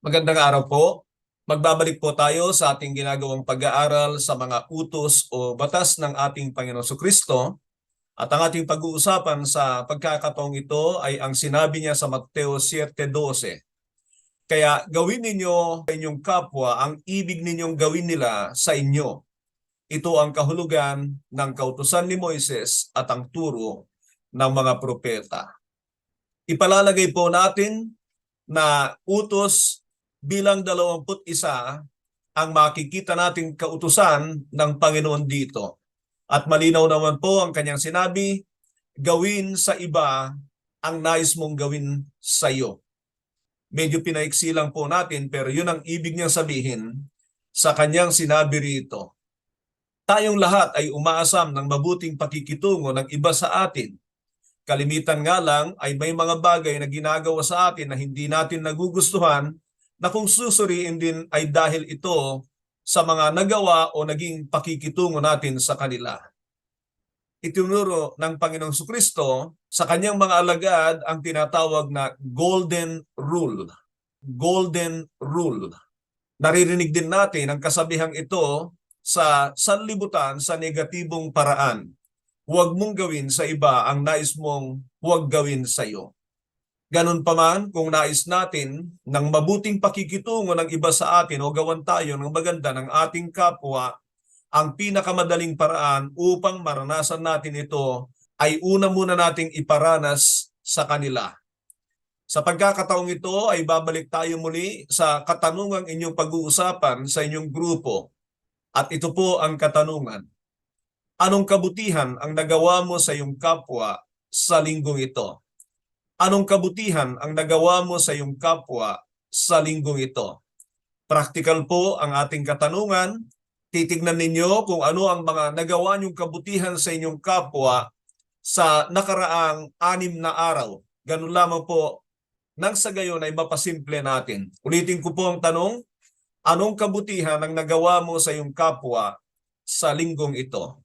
Magandang araw po. Magbabalik po tayo sa ating ginagawang pag-aaral sa mga utos o batas ng ating Panginoon Kristo. At ang ating pag-uusapan sa pagkakataong ito ay ang sinabi niya sa Mateo 7.12. Kaya gawin ninyo sa inyong kapwa ang ibig ninyong gawin nila sa inyo. Ito ang kahulugan ng kautusan ni Moises at ang turo ng mga propeta. Ipalalagay po natin na utos bilang 21 ang makikita nating kautusan ng Panginoon dito. At malinaw naman po ang kanyang sinabi, gawin sa iba ang nais mong gawin sa iyo. Medyo pinaiksi lang po natin pero yun ang ibig niyang sabihin sa kanyang sinabi rito. Tayong lahat ay umaasam ng mabuting pakikitungo ng iba sa atin. Kalimitan nga lang ay may mga bagay na ginagawa sa atin na hindi natin nagugustuhan na kung susuriin din ay dahil ito sa mga nagawa o naging pakikitungo natin sa kanila. Itinuro ng Panginoong Kristo sa kanyang mga alagad ang tinatawag na Golden Rule. Golden Rule. Naririnig din natin ang kasabihang ito sa sanlibutan sa negatibong paraan. Huwag mong gawin sa iba ang nais mong huwag gawin sa iyo. Ganun pa man, kung nais natin ng mabuting pakikitungo ng iba sa atin o gawan tayo ng maganda ng ating kapwa, ang pinakamadaling paraan upang maranasan natin ito ay una muna nating iparanas sa kanila. Sa pagkakataong ito ay babalik tayo muli sa katanungang inyong pag-uusapan sa inyong grupo. At ito po ang katanungan. Anong kabutihan ang nagawa mo sa iyong kapwa sa linggong ito? Anong kabutihan ang nagawa mo sa iyong kapwa sa linggong ito? Practical po ang ating katanungan. Titignan ninyo kung ano ang mga nagawa niyong kabutihan sa inyong kapwa sa nakaraang anim na araw. Ganun lamang po nang sa gayon ay mapasimple natin. Ulitin ko po ang tanong, anong kabutihan ang nagawa mo sa iyong kapwa sa linggong ito?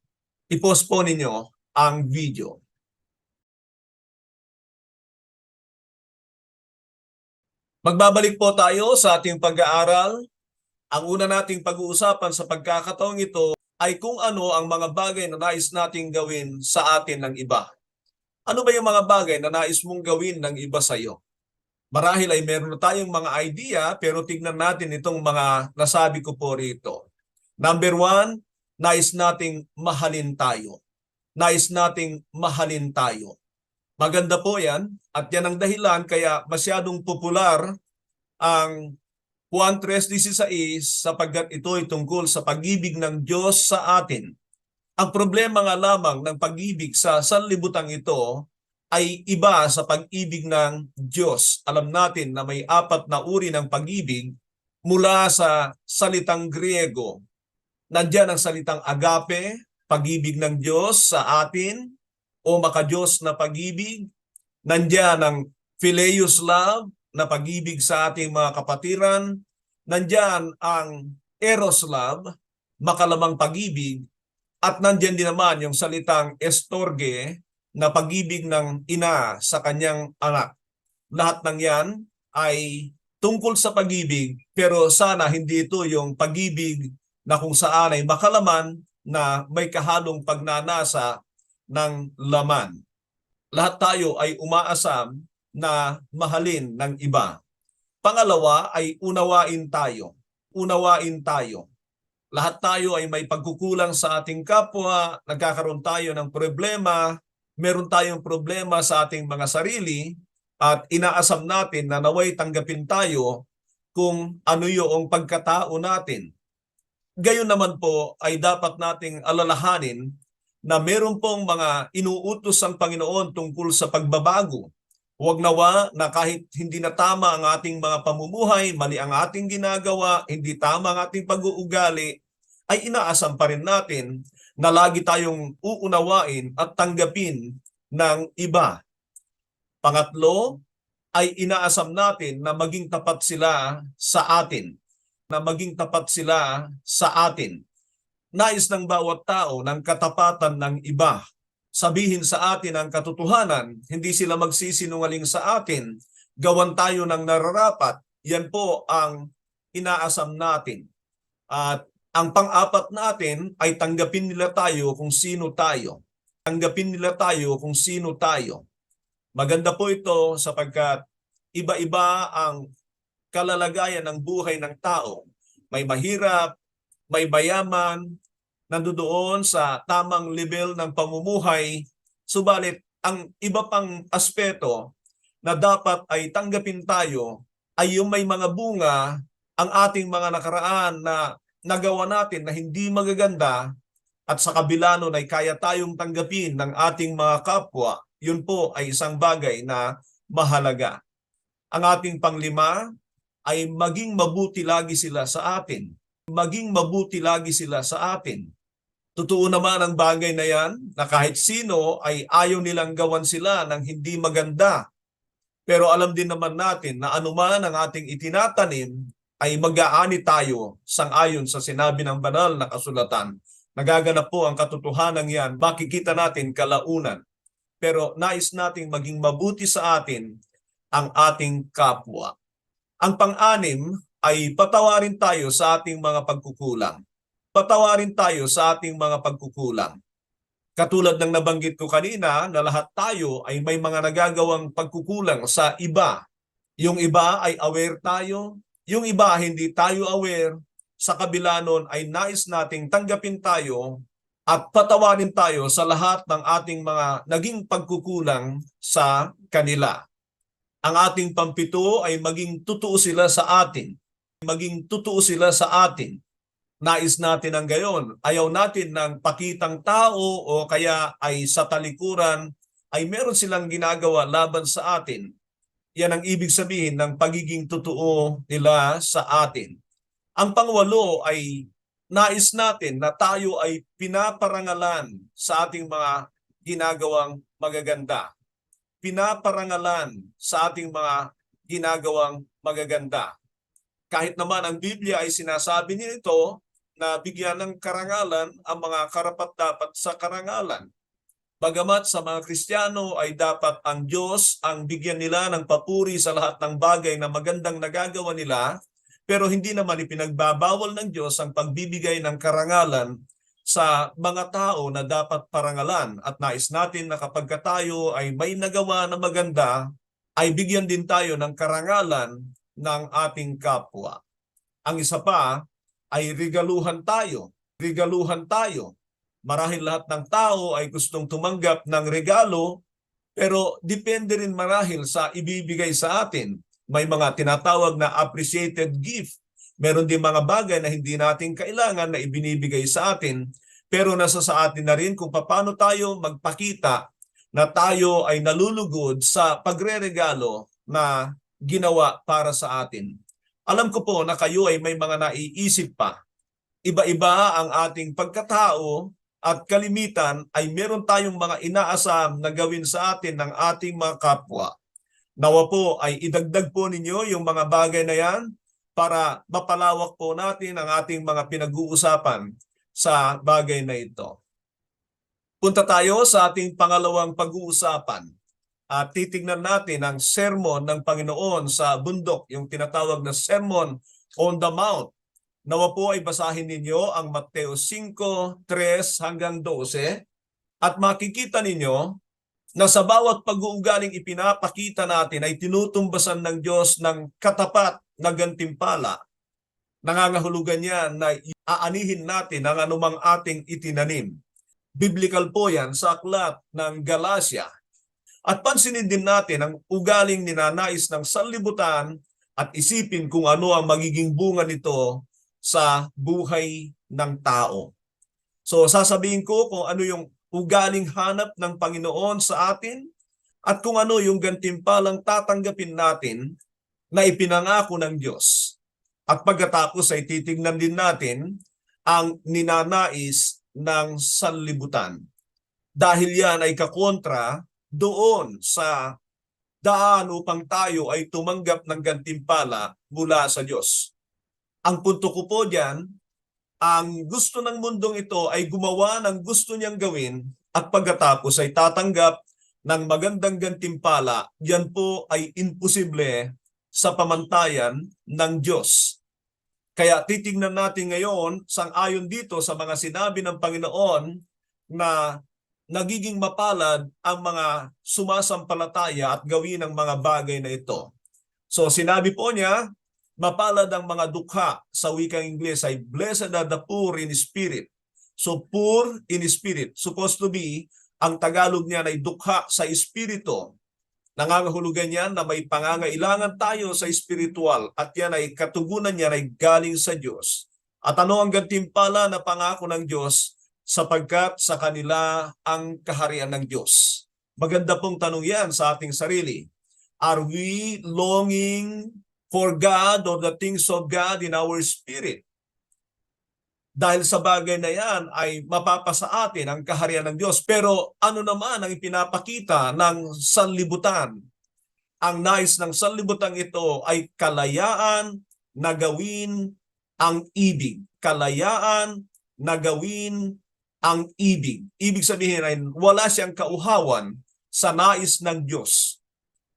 I-post po ninyo ang video. Magbabalik po tayo sa ating pag-aaral. Ang una nating pag-uusapan sa pagkakataong ito ay kung ano ang mga bagay na nais nating gawin sa atin ng iba. Ano ba yung mga bagay na nais mong gawin ng iba sa iyo? Marahil ay meron na tayong mga idea pero tignan natin itong mga nasabi ko po rito. Number one, nais nating mahalin tayo. Nais nating mahalin tayo. Maganda po yan at yan ang dahilan kaya masyadong popular ang Juan 3.16 sapagkat ito ay tungkol sa pag-ibig ng Diyos sa atin. Ang problema nga lamang ng pag-ibig sa sanlibutan ito ay iba sa pag-ibig ng Diyos. Alam natin na may apat na uri ng pag-ibig mula sa salitang Griego. Nandiyan ang salitang agape, pag-ibig ng Diyos sa atin, o makadiyos na pag-ibig. Nandiyan ang phileus love na pag-ibig sa ating mga kapatiran. Nandiyan ang eros love, makalamang pag-ibig. At nandiyan din naman yung salitang estorge na pag-ibig ng ina sa kanyang anak. Lahat ng yan ay tungkol sa pag-ibig pero sana hindi ito yung pag-ibig na kung saan ay makalaman na may kahalong pagnanasa ng laman. Lahat tayo ay umaasam na mahalin ng iba. Pangalawa ay unawain tayo. Unawain tayo. Lahat tayo ay may pagkukulang sa ating kapwa, nagkakaroon tayo ng problema, meron tayong problema sa ating mga sarili at inaasam natin na naway tanggapin tayo kung ano yung pagkatao natin. Gayon naman po ay dapat nating alalahanin na meron pong mga inuutos ang Panginoon tungkol sa pagbabago. Huwag nawa na kahit hindi na tama ang ating mga pamumuhay, mali ang ating ginagawa, hindi tama ang ating pag-uugali, ay inaasam pa rin natin na lagi tayong uunawain at tanggapin ng iba. Pangatlo, ay inaasam natin na maging tapat sila sa atin. Na maging tapat sila sa atin. Nais ng bawat tao ng katapatan ng iba. sabihin sa atin ang katotohanan, hindi sila magsisinungaling sa atin, gawan tayo ng nararapat. Yan po ang inaasam natin. At ang pang-apat natin ay tanggapin nila tayo kung sino tayo. Tanggapin nila tayo kung sino tayo. Maganda po ito sapagkat iba-iba ang kalalagayan ng buhay ng tao. May mahirap, may mayaman, nandoon sa tamang level ng pamumuhay. Subalit, ang iba pang aspeto na dapat ay tanggapin tayo ay yung may mga bunga ang ating mga nakaraan na nagawa natin na hindi magaganda at sa kabila nun ay kaya tayong tanggapin ng ating mga kapwa, yun po ay isang bagay na mahalaga. Ang ating panglima ay maging mabuti lagi sila sa atin. Maging mabuti lagi sila sa atin. Totoo naman ang bagay na yan na kahit sino ay ayaw nilang gawan sila ng hindi maganda. Pero alam din naman natin na anuman ang ating itinatanim ay mag-aani tayo sang-ayon sa sinabi ng banal na kasulatan. Nagaganap po ang katotohanan yan, makikita natin kalaunan. Pero nais nating maging mabuti sa atin ang ating kapwa. Ang pang-anim ay patawarin tayo sa ating mga pagkukulang. Patawarin tayo sa ating mga pagkukulang. Katulad ng nabanggit ko kanina na lahat tayo ay may mga nagagawang pagkukulang sa iba. Yung iba ay aware tayo, yung iba hindi tayo aware, sa kabila nun ay nais nating tanggapin tayo at patawarin tayo sa lahat ng ating mga naging pagkukulang sa kanila. Ang ating pampito ay maging totoo sila sa atin. Maging totoo sila sa atin. Nais natin ang gayon. Ayaw natin ng pakitang tao o kaya ay sa talikuran ay meron silang ginagawa laban sa atin yan ang ibig sabihin ng pagiging totoo nila sa atin. Ang pangwalo ay nais natin na tayo ay pinaparangalan sa ating mga ginagawang magaganda. Pinaparangalan sa ating mga ginagawang magaganda. Kahit naman ang Biblia ay sinasabi nito na bigyan ng karangalan ang mga karapat-dapat sa karangalan. Bagamat sa mga Kristiyano ay dapat ang Diyos ang bigyan nila ng papuri sa lahat ng bagay na magandang nagagawa nila, pero hindi naman ipinagbabawal ng Diyos ang pagbibigay ng karangalan sa mga tao na dapat parangalan at nais natin na kapag tayo ay may nagawa na maganda, ay bigyan din tayo ng karangalan ng ating kapwa. Ang isa pa ay regaluhan tayo. Regaluhan tayo marahil lahat ng tao ay gustong tumanggap ng regalo, pero depende rin marahil sa ibibigay sa atin. May mga tinatawag na appreciated gift. Meron din mga bagay na hindi natin kailangan na ibinibigay sa atin, pero nasa sa atin na rin kung paano tayo magpakita na tayo ay nalulugod sa pagreregalo na ginawa para sa atin. Alam ko po na kayo ay may mga naiisip pa. Iba-iba ang ating pagkatao at kalimitan ay meron tayong mga inaasam na gawin sa atin ng ating mga kapwa. Nawa po ay idagdag po ninyo yung mga bagay na yan para mapalawak po natin ang ating mga pinag-uusapan sa bagay na ito. Punta tayo sa ating pangalawang pag-uusapan at titignan natin ang sermon ng Panginoon sa bundok, yung tinatawag na Sermon on the Mount Nawa po ay basahin ninyo ang Mateo 5, 3 hanggang 12 at makikita ninyo na sa bawat pag-uugaling ipinapakita natin ay tinutumbasan ng Diyos ng katapat na gantimpala. Nangangahulugan niya na aanihin natin ang anumang ating itinanim. Biblical po yan sa aklat ng Galacia. At pansinin din natin ang ugaling ninanais ng sanlibutan at isipin kung ano ang magiging bunga nito sa buhay ng tao. So sasabihin ko kung ano yung ugaling hanap ng Panginoon sa atin at kung ano yung gantimpalang tatanggapin natin na ipinangako ng Diyos. At pagkatapos ay titignan din natin ang ninanais ng sanlibutan. Dahil yan ay kakontra doon sa daan upang tayo ay tumanggap ng gantimpala mula sa Diyos. Ang punto ko po diyan, ang gusto ng mundong ito ay gumawa ng gusto niyang gawin at pagkatapos ay tatanggap ng magandang gantimpala, yan po ay imposible sa pamantayan ng Diyos. Kaya titingnan natin ngayon, sang-ayon dito sa mga sinabi ng Panginoon na nagiging mapalad ang mga sumasampalataya at gawin ang mga bagay na ito. So sinabi po niya, mapalad ang mga dukha sa wikang Ingles ay blessed are the poor in spirit. So poor in spirit, supposed to be, ang Tagalog niya ay dukha sa espiritu. Nangangahulugan yan na may pangangailangan tayo sa espiritual at yan ay katugunan niya ay galing sa Diyos. At ano ang gantimpala na pangako ng Diyos sapagkat sa kanila ang kaharian ng Diyos? Maganda pong tanong yan sa ating sarili. Are we longing for God or the things of God in our spirit? Dahil sa bagay na yan ay mapapasa atin ang kaharian ng Diyos. Pero ano naman ang ipinapakita ng sanlibutan? Ang nais ng sanlibutan ito ay kalayaan na gawin ang ibig. Kalayaan na gawin ang ibig. Ibig sabihin ay wala siyang kauhawan sa nais ng Diyos.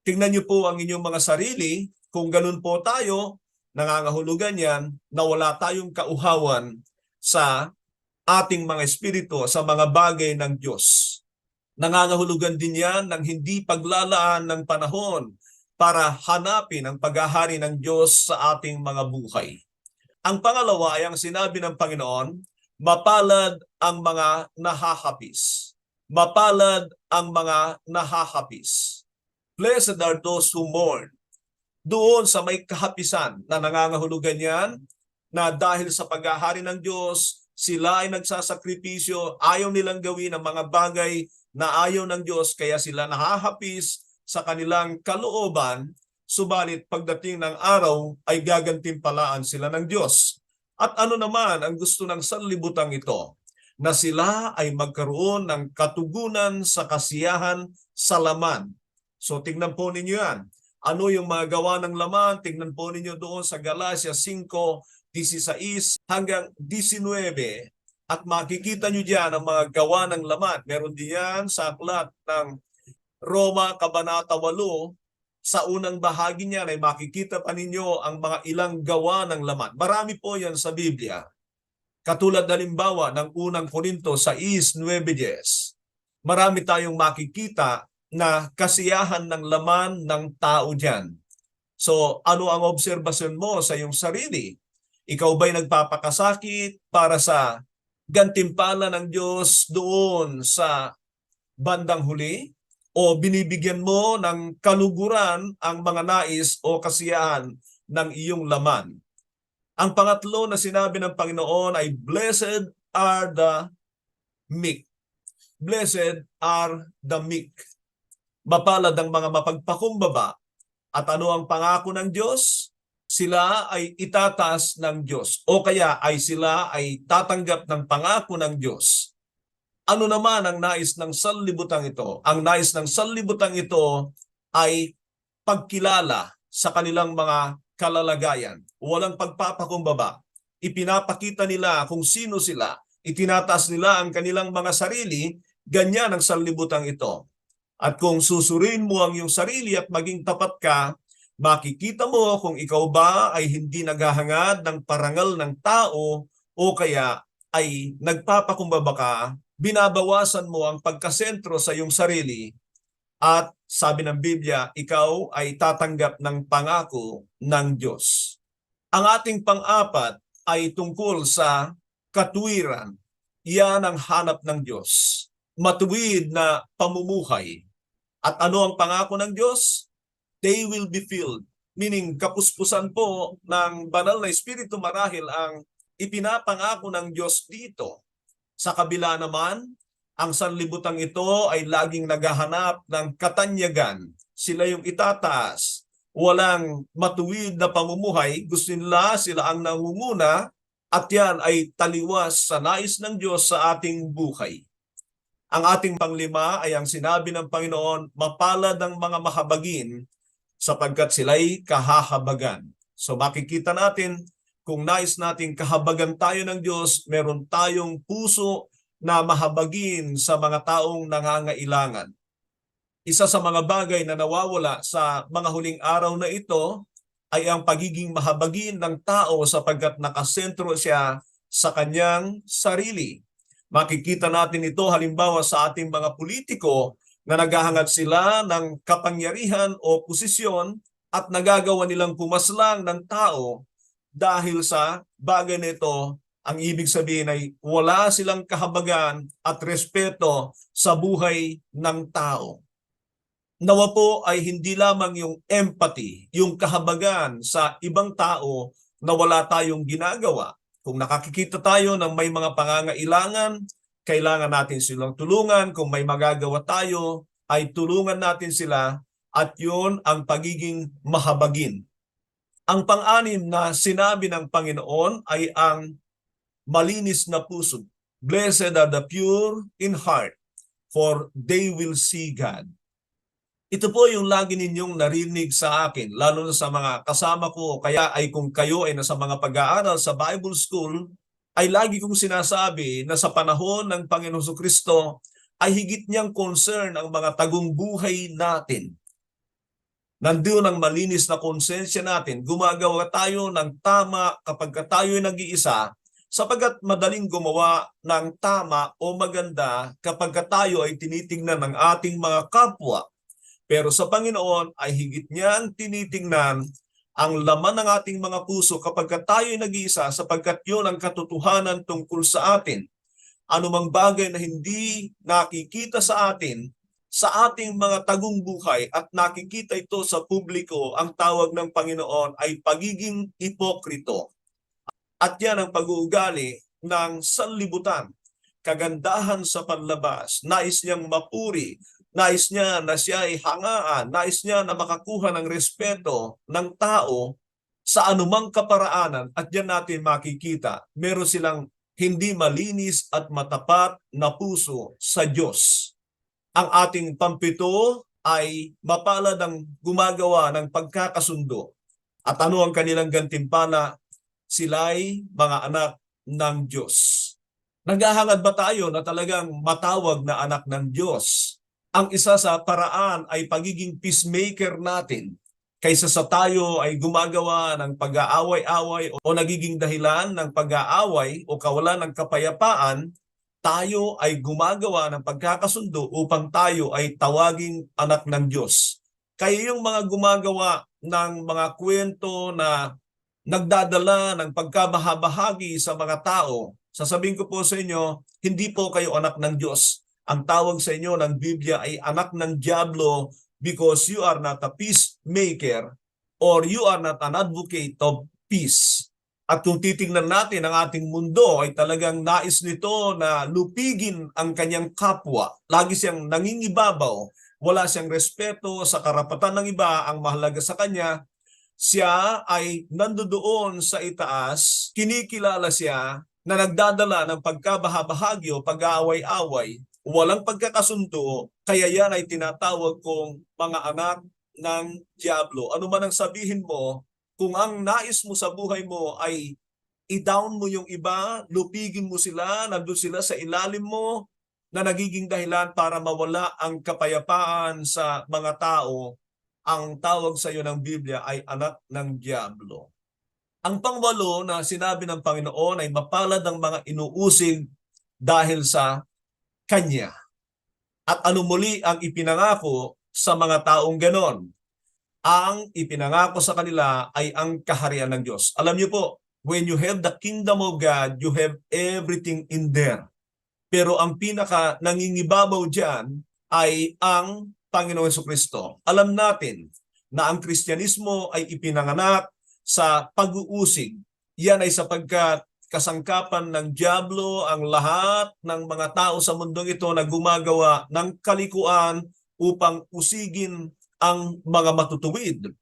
Tingnan niyo po ang inyong mga sarili. Kung ganun po tayo, nangangahulugan yan na wala tayong kauhawan sa ating mga espiritu, sa mga bagay ng Diyos. Nangangahulugan din yan ng hindi paglalaan ng panahon para hanapin ang paghahari ng Diyos sa ating mga buhay. Ang pangalawa ay ang sinabi ng Panginoon, mapalad ang mga nahahapis. Mapalad ang mga nahahapis. Blessed are those who mourn. Doon sa may kahapisan na nangangahulugan yan, na dahil sa paghahari ng Diyos, sila ay nagsasakripisyo, ayaw nilang gawin ang mga bagay na ayaw ng Diyos, kaya sila nahahapis sa kanilang kalooban, subalit pagdating ng araw ay gagantimpalaan sila ng Diyos. At ano naman ang gusto ng sanlibutan ito? Na sila ay magkaroon ng katugunan sa kasiyahan sa laman. So tingnan po ninyo yan. Ano yung mga gawa ng laman? Tingnan po ninyo doon sa Galacia 5, 16 hanggang 19 at makikita nyo diyan ang mga gawa ng laman. Meron diyan sa aklat ng Roma Kabanata 8 sa unang bahagi niya ay makikita pa ninyo ang mga ilang gawa ng laman. Marami po yan sa Biblia. Katulad halimbawa ng unang Korinto sa is 9.10. Marami tayong makikita na kasiyahan ng laman ng tao diyan. So ano ang obserbasyon mo sa iyong sarili? Ikaw ba'y nagpapakasakit para sa gantimpala ng Diyos doon sa bandang huli? O binibigyan mo ng kaluguran ang mga nais o kasiyahan ng iyong laman? Ang pangatlo na sinabi ng Panginoon ay, Blessed are the meek. Blessed are the meek. Mapalad ang mga mapagpakumbaba. At ano ang pangako ng Diyos? Sila ay itatas ng Diyos o kaya ay sila ay tatanggap ng pangako ng Diyos. Ano naman ang nais ng sanlibutan ito? Ang nais ng sanlibutan ito ay pagkilala sa kanilang mga kalalagayan. Walang pagpapakumbaba. Ipinapakita nila kung sino sila. Itinataas nila ang kanilang mga sarili. Ganyan ang sanlibutan ito. At kung susurin mo ang iyong sarili at maging tapat ka, makikita mo kung ikaw ba ay hindi naghahangad ng parangal ng tao o kaya ay nagpapakumbaba ka, binabawasan mo ang pagkasentro sa iyong sarili at sabi ng Biblia, ikaw ay tatanggap ng pangako ng Diyos. Ang ating pang-apat ay tungkol sa katuwiran. Iyan ang hanap ng Diyos. Matuwid na pamumuhay. At ano ang pangako ng Diyos? They will be filled. Meaning, kapuspusan po ng banal na Espiritu marahil ang ipinapangako ng Diyos dito. Sa kabila naman, ang sanlibutan ito ay laging naghahanap ng katanyagan. Sila yung itataas. Walang matuwid na pamumuhay. Gusto nila sila ang nangunguna at yan ay taliwas sa nais ng Diyos sa ating buhay. Ang ating panglima ay ang sinabi ng Panginoon, mapalad ang mga mahabagin sapagkat sila'y kahahabagan. So makikita natin kung nais nating kahabagan tayo ng Diyos, meron tayong puso na mahabagin sa mga taong nangangailangan. Isa sa mga bagay na nawawala sa mga huling araw na ito ay ang pagiging mahabagin ng tao sapagkat nakasentro siya sa kanyang sarili. Makikita natin ito halimbawa sa ating mga politiko na naghahangad sila ng kapangyarihan o posisyon at nagagawa nilang pumaslang ng tao dahil sa bagay nito ang ibig sabihin ay wala silang kahabagan at respeto sa buhay ng tao. Nawa po ay hindi lamang yung empathy, yung kahabagan sa ibang tao na wala tayong ginagawa. Kung nakakikita tayo ng may mga pangangailangan, kailangan natin silang tulungan. Kung may magagawa tayo, ay tulungan natin sila at yun ang pagiging mahabagin. Ang pang-anim na sinabi ng Panginoon ay ang malinis na puso. Blessed are the pure in heart, for they will see God. Ito po yung lagi ninyong narinig sa akin, lalo na sa mga kasama ko, kaya ay kung kayo ay nasa mga pag-aaral sa Bible School, ay lagi kong sinasabi na sa panahon ng Panginoon Kristo ay higit niyang concern ang mga tagong buhay natin. Nandoon ang malinis na konsensya natin, gumagawa tayo ng tama kapag tayo ay nag-iisa, sapagat madaling gumawa ng tama o maganda kapag tayo ay tinitingnan ng ating mga kapwa pero sa Panginoon ay higit niyang tinitingnan ang laman ng ating mga puso kapag tayo ay nag-iisa sapagkat yun ang katotohanan tungkol sa atin. Anumang bagay na hindi nakikita sa atin sa ating mga tagong buhay at nakikita ito sa publiko, ang tawag ng Panginoon ay pagiging ipokrito. At yan ang pag-uugali ng sanlibutan. Kagandahan sa panlabas, nais niyang mapuri, Nais niya na siya ay hangaan, nais niya na makakuha ng respeto ng tao sa anumang kaparaanan at yan natin makikita. Meron silang hindi malinis at matapat na puso sa Diyos. Ang ating pampito ay mapalad ang gumagawa ng pagkakasundo. At ano ang kanilang gantimpala? Sila'y mga anak ng Diyos. Naghahangad ba tayo na talagang matawag na anak ng Diyos? Ang isa sa paraan ay pagiging peacemaker natin kaysa sa tayo ay gumagawa ng pag-aaway-away o nagiging dahilan ng pag-aaway o kawalan ng kapayapaan, tayo ay gumagawa ng pagkakasundo upang tayo ay tawaging anak ng Diyos. Kaya yung mga gumagawa ng mga kwento na nagdadala ng pagkabahabahagi sa mga tao, sasabihin ko po sa inyo, hindi po kayo anak ng Diyos ang tawag sa inyo ng Biblia ay anak ng Diablo because you are not a peacemaker or you are not an advocate of peace. At kung titingnan natin ang ating mundo ay talagang nais nito na lupigin ang kanyang kapwa. Lagi siyang nangingibabaw, wala siyang respeto sa karapatan ng iba, ang mahalaga sa kanya, siya ay nandoon sa itaas, kinikilala siya na nagdadala ng pagkabahabahagi pag-aaway-away walang pagkakasundo, kaya yan ay tinatawag kong mga anak ng Diablo. Ano man ang sabihin mo, kung ang nais mo sa buhay mo ay i-down mo yung iba, lupigin mo sila, nandun sila sa ilalim mo, na nagiging dahilan para mawala ang kapayapaan sa mga tao, ang tawag sa iyo ng Biblia ay anak ng Diablo. Ang pangwalo na sinabi ng Panginoon ay mapalad ang mga inuusig dahil sa kanya. At ano muli ang ipinangako sa mga taong ganon? Ang ipinangako sa kanila ay ang kaharian ng Diyos. Alam niyo po, when you have the kingdom of God, you have everything in there. Pero ang pinaka nangingibabaw diyan ay ang Panginoon Yeso Kristo. Alam natin na ang Kristyanismo ay ipinanganak sa pag-uusig. Yan ay sapagkat kasangkapan ng Diablo ang lahat ng mga tao sa mundong ito na gumagawa ng kalikuan upang usigin ang mga matutuwid.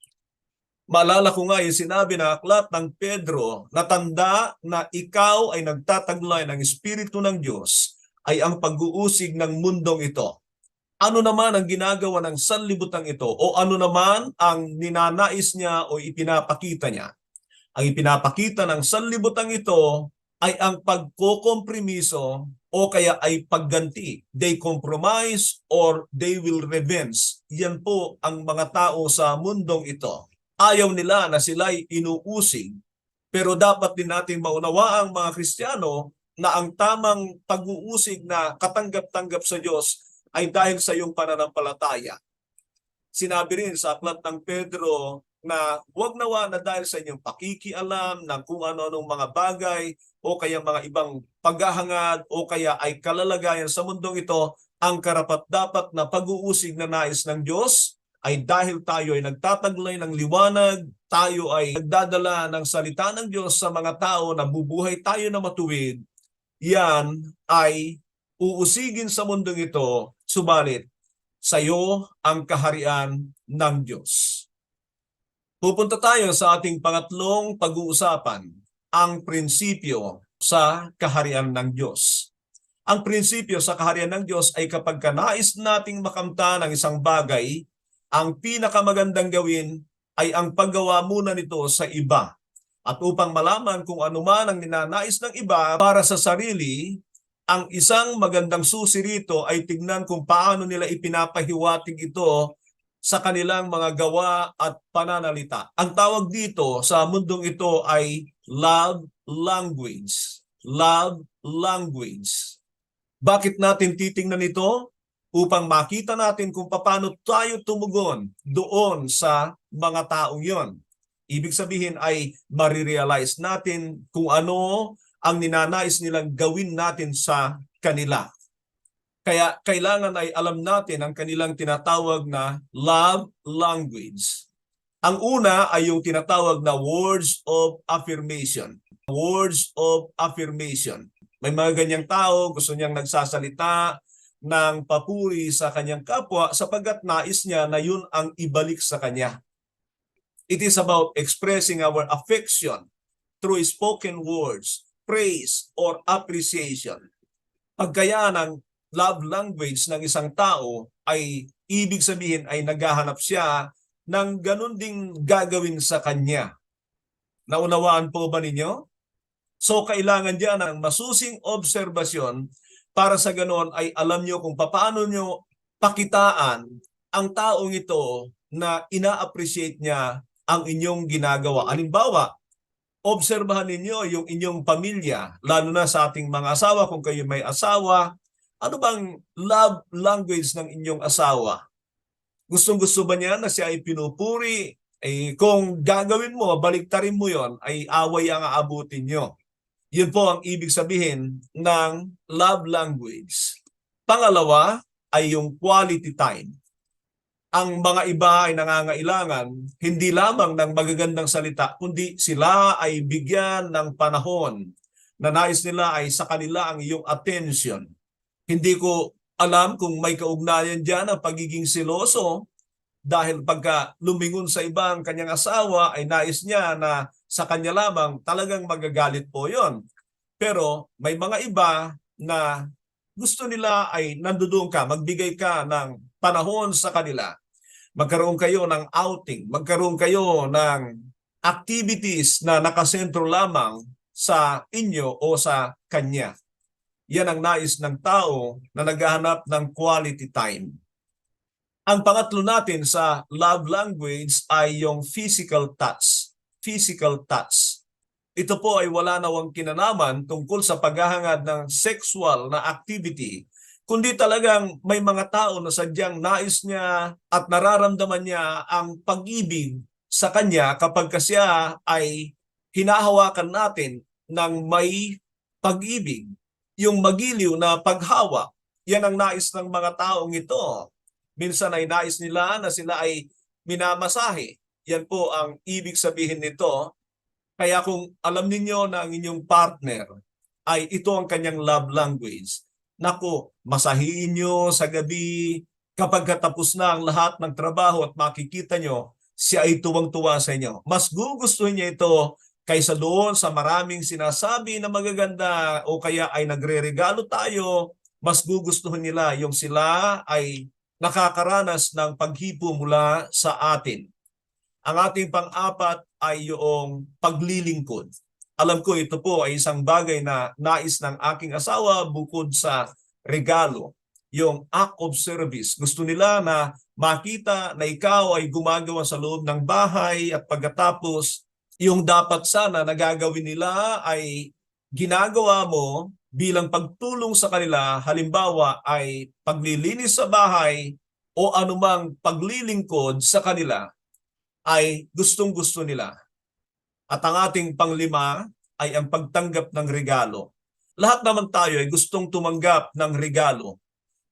Maalala ko nga yung sinabi na aklat ng Pedro na tanda na ikaw ay nagtataglay ng Espiritu ng Diyos ay ang pag-uusig ng mundong ito. Ano naman ang ginagawa ng sanlibutan ito o ano naman ang ninanais niya o ipinapakita niya? Ang ipinapakita ng sanlibutan ito ay ang pagkokompromiso o kaya ay pagganti. They compromise or they will revenge. Yan po ang mga tao sa mundong ito. Ayaw nila na sila'y inuusig. Pero dapat din natin maunawaang mga Kristiyano na ang tamang pag-uusig na katanggap-tanggap sa Diyos ay dahil sa iyong pananampalataya. Sinabi rin sa aklat ng Pedro na huwag nawa na dahil sa inyong pakikialam ng kung ano-anong mga bagay o kaya mga ibang paghahangad o kaya ay kalalagayan sa mundong ito, ang karapat-dapat na pag-uusig na nais ng Diyos ay dahil tayo ay nagtataglay ng liwanag, tayo ay nagdadala ng salita ng Diyos sa mga tao na bubuhay tayo na matuwid, yan ay uusigin sa mundong ito, subalit sa iyo ang kaharian ng Diyos. Pupunta tayo sa ating pangatlong pag-uusapan, ang prinsipyo sa kaharian ng Diyos. Ang prinsipyo sa kaharian ng Diyos ay kapag kanais nating makamta ng isang bagay, ang pinakamagandang gawin ay ang paggawa muna nito sa iba. At upang malaman kung ano man ang ninanais ng iba para sa sarili, ang isang magandang susi rito ay tignan kung paano nila ipinapahiwatig ito sa kanilang mga gawa at pananalita. Ang tawag dito sa mundong ito ay love language. Love language. Bakit natin titingnan ito? Upang makita natin kung paano tayo tumugon doon sa mga taong yon. Ibig sabihin ay marirealize natin kung ano ang ninanais nilang gawin natin sa kanila. Kaya kailangan ay alam natin ang kanilang tinatawag na love language. Ang una ay yung tinatawag na words of affirmation. Words of affirmation. May mga ganyang tao, gusto niyang nagsasalita ng papuri sa kanyang kapwa sapagkat nais niya na yun ang ibalik sa kanya. It is about expressing our affection through spoken words, praise, or appreciation. Pagkaya ng love language ng isang tao ay ibig sabihin ay naghahanap siya ng ganun ding gagawin sa kanya. Naunawaan po ba ninyo? So kailangan diyan ng masusing obserbasyon para sa ganon ay alam nyo kung paano nyo pakitaan ang taong ito na ina-appreciate niya ang inyong ginagawa. Halimbawa, obserbahan ninyo yung inyong pamilya, lalo na sa ating mga asawa, kung kayo may asawa, ano bang love language ng inyong asawa? Gustong-gusto ba niya na siya ay pinupuri? Eh, kung gagawin mo, baliktarin mo yon ay away ang aabutin nyo. Yun po ang ibig sabihin ng love language. Pangalawa ay yung quality time. Ang mga iba ay nangangailangan hindi lamang ng magagandang salita, kundi sila ay bigyan ng panahon na nais nila ay sa kanila ang iyong attention. Hindi ko alam kung may kaugnayan dyan ang pagiging siloso dahil pagka lumingon sa iba ang kanyang asawa ay nais niya na sa kanya lamang talagang magagalit po yon. Pero may mga iba na gusto nila ay nandoon ka, magbigay ka ng panahon sa kanila. Magkaroon kayo ng outing, magkaroon kayo ng activities na nakasentro lamang sa inyo o sa kanya. Yan ang nais ng tao na naghahanap ng quality time. Ang pangatlo natin sa love language ay yung physical touch. Physical touch. Ito po ay wala nawang kinanaman tungkol sa paghahangad ng sexual na activity, kundi talagang may mga tao na sadyang nais niya at nararamdaman niya ang pag-ibig sa kanya kapag siya ay hinahawakan natin ng may pag-ibig. Yung magiliw na paghawa, yan ang nais ng mga taong ito. Minsan ay nais nila na sila ay minamasahe. Yan po ang ibig sabihin nito. Kaya kung alam ninyo na ang inyong partner ay ito ang kanyang love language, naku, masahiin nyo sa gabi kapag katapos na ang lahat ng trabaho at makikita nyo, siya ay tuwang-tuwa sa inyo. Mas gugustuhin niya ito kaysa doon sa maraming sinasabi na magaganda o kaya ay nagre-regalo tayo, mas gugustuhin nila yung sila ay nakakaranas ng paghipo mula sa atin. Ang ating pang-apat ay yung paglilingkod. Alam ko ito po ay isang bagay na nais ng aking asawa bukod sa regalo, yung act of service. Gusto nila na makita na ikaw ay gumagawa sa loob ng bahay at pagkatapos yung dapat sana na gagawin nila ay ginagawa mo bilang pagtulong sa kanila, halimbawa ay paglilinis sa bahay o anumang paglilingkod sa kanila ay gustong-gusto nila. At ang ating panglima ay ang pagtanggap ng regalo. Lahat naman tayo ay gustong tumanggap ng regalo.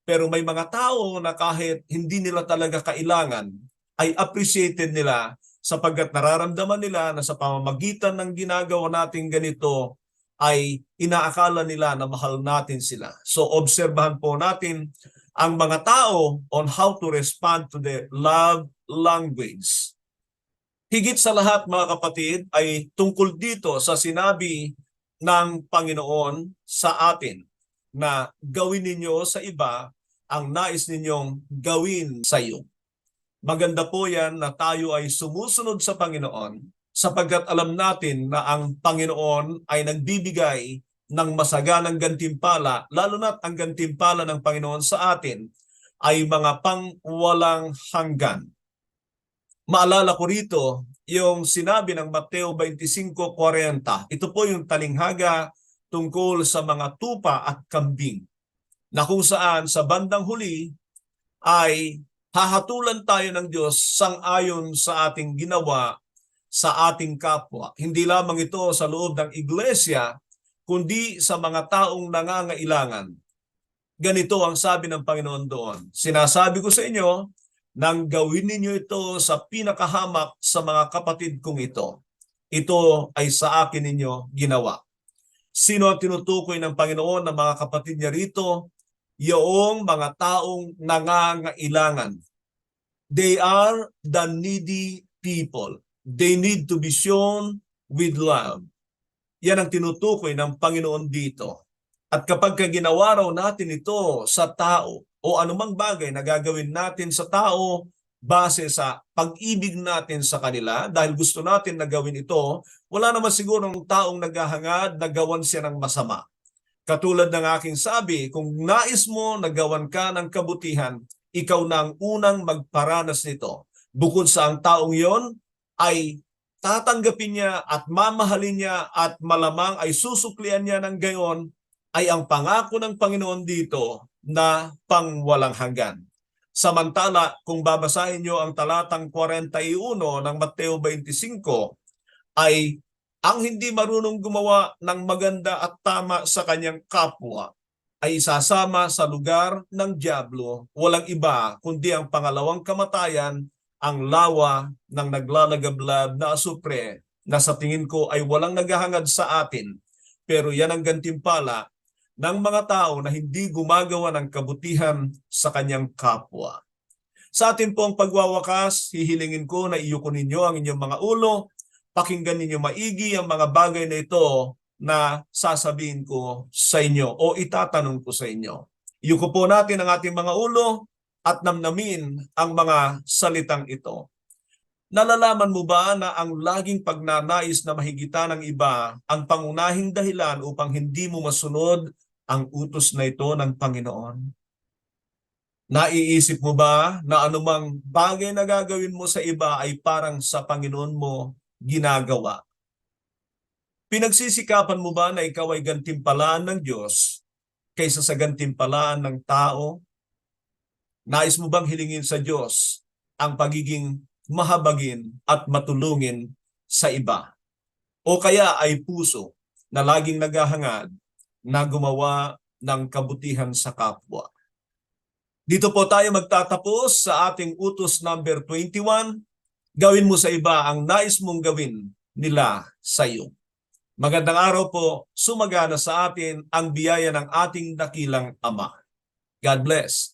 Pero may mga tao na kahit hindi nila talaga kailangan, ay appreciated nila sapagkat nararamdaman nila na sa pamamagitan ng ginagawa natin ganito ay inaakala nila na mahal natin sila. So obserbahan po natin ang mga tao on how to respond to the love language. Higit sa lahat mga kapatid ay tungkol dito sa sinabi ng Panginoon sa atin na gawin ninyo sa iba ang nais ninyong gawin sa iyo. Maganda po yan na tayo ay sumusunod sa Panginoon sapagkat alam natin na ang Panginoon ay nagbibigay ng masaganang gantimpala, lalo na't ang gantimpala ng Panginoon sa atin ay mga pangwalang hanggan. Maalala ko rito yung sinabi ng Mateo 25.40. Ito po yung talinghaga tungkol sa mga tupa at kambing na kung saan sa bandang huli ay hahatulan tayo ng Diyos sang-ayon sa ating ginawa sa ating kapwa. Hindi lamang ito sa loob ng iglesia, kundi sa mga taong nangangailangan. Ganito ang sabi ng Panginoon doon. Sinasabi ko sa inyo, nang gawin ninyo ito sa pinakahamak sa mga kapatid kong ito. Ito ay sa akin ninyo ginawa. Sino ang tinutukoy ng Panginoon ng mga kapatid niya rito? Yung mga taong nangangailangan. They are the needy people. They need to be shown with love. Yan ang tinutukoy ng Panginoon dito. At kapag ka ginawa raw natin ito sa tao o anumang bagay na gagawin natin sa tao base sa pag-ibig natin sa kanila dahil gusto natin na gawin ito, wala naman siguro ng taong naghahangad na gawan siya ng masama. Katulad ng aking sabi, kung nais mo na gawan ka ng kabutihan, ikaw na ang unang magparanas nito. Bukod sa ang taong yon ay tatanggapin niya at mamahalin niya at malamang ay susuklian niya ng gayon ay ang pangako ng Panginoon dito na pangwalang hanggan. Samantala, kung babasahin niyo ang talatang 41 ng Mateo 25, ay ang hindi marunong gumawa ng maganda at tama sa kanyang kapwa ay isasama sa lugar ng Diablo, walang iba kundi ang pangalawang kamatayan, ang lawa ng naglalagablab na asupre na sa tingin ko ay walang naghahangad sa atin. Pero yan ang gantimpala ng mga tao na hindi gumagawa ng kabutihan sa kanyang kapwa. Sa atin pong pagwawakas, hihilingin ko na iyuko ninyo ang inyong mga ulo, pakinggan ninyo maigi ang mga bagay na ito na sasabihin ko sa inyo o itatanong ko sa inyo. Iyuko po natin ang ating mga ulo at namnamin ang mga salitang ito. Nalalaman mo ba na ang laging pagnanais na mahigitan ng iba ang pangunahing dahilan upang hindi mo masunod ang utos na ito ng Panginoon? Naiisip mo ba na anumang bagay na gagawin mo sa iba ay parang sa Panginoon mo ginagawa? Pinagsisikapan mo ba na ikaw ay gantimpalaan ng Diyos kaysa sa gantimpalaan ng tao? Nais mo bang hilingin sa Diyos ang pagiging mahabagin at matulungin sa iba? O kaya ay puso na laging naghahangad na gumawa ng kabutihan sa kapwa. Dito po tayo magtatapos sa ating utos number 21. Gawin mo sa iba ang nais mong gawin nila sa iyo. Magandang araw po, sumagana sa atin ang biyaya ng ating dakilang Ama. God bless.